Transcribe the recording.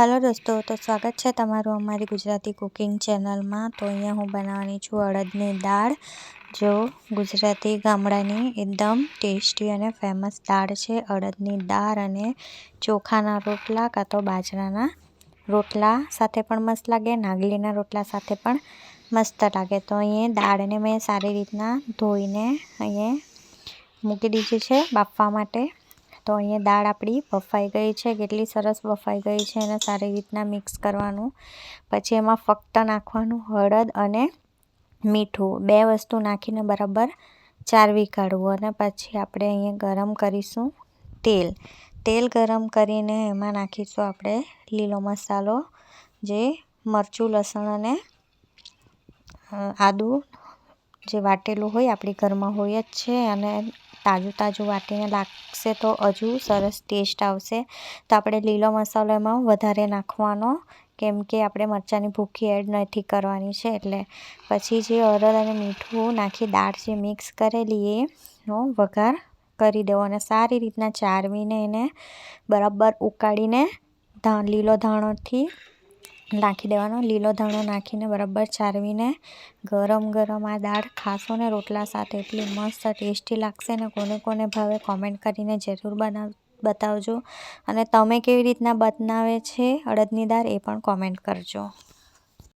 Hello દોસ્તો, તો સ્વાગત છે તમારું અમારી ગુજરાતી કુકિંગ ચેનલમાં. તો અહીંયા હું બનાવવાની છું અડદની દાળ. જો ગુજરાતી ગામડાની એકદમ ટેસ્ટી અને ફેમસ દાળ છે અડદની દાળ અને ચોખાના રોટલા કાં તો બાજરાના રોટલા સાથે પણ મસ્ત લાગે, નાગલીના રોટલા સાથે પણ મસ્ત લાગે. તો અહીંયા દાળને મેં સારી રીતના ધોઈને અહીંયા મૂકી દીધી છે બાફવા માટે. તો અહીંયા દાળ આપણી બફાઈ ગઈ છે, કેટલી સરસ બફાઈ ગઈ છે એને સારી રીતના મિક્સ કરવાનું. પછી એમાં ફક્ત નાખવાનું હળદ અને મીઠું. બે વસ્તુ નાખીને બરાબર ચારવી કાઢવું અને પછી આપણે અહીંયા ગરમ કરીશું તેલ. તેલ ગરમ કરીને એમાં નાખીશું આપણે લીલો મસાલો, જે મરચું, લસણ અને આદું જે વાટેલું હોય, આપણી ઘરમાં હોય જ છે અને તાજું તાજું વાટીને લાગશે તો હજુ સરસ ટેસ્ટ આવશે. તો આપણે લીલો મસાલો એમાં વધારે નાખવાનો, કેમ કે આપણે મરચાંની ભૂખી એડ નથી કરવાની છે. એટલે પછી જે અરદ અને મીઠું નાખી દાળ જે મિક્સ કરેલી એનો વઘાર કરી દેવો અને સારી રીતના ચારવીને એને બરાબર ઉકાળીને લીલો ધાણોથી નાખી દેવાનો. લીલો ધાણો નાખીને બરાબર ચારવીને ગરમ ગરમ આ દાળ ખાશો ને રોટલા સાથે. એટલી મસ્ત ટેસ્ટી લાગશે ને કોને કોને ભાવે કોમેન્ટ કરીને જરૂર બનાવ, બતાવજો. અને તમે કેવી રીતના બનાવે છે અડદની દાળ એ પણ કોમેન્ટ કરજો.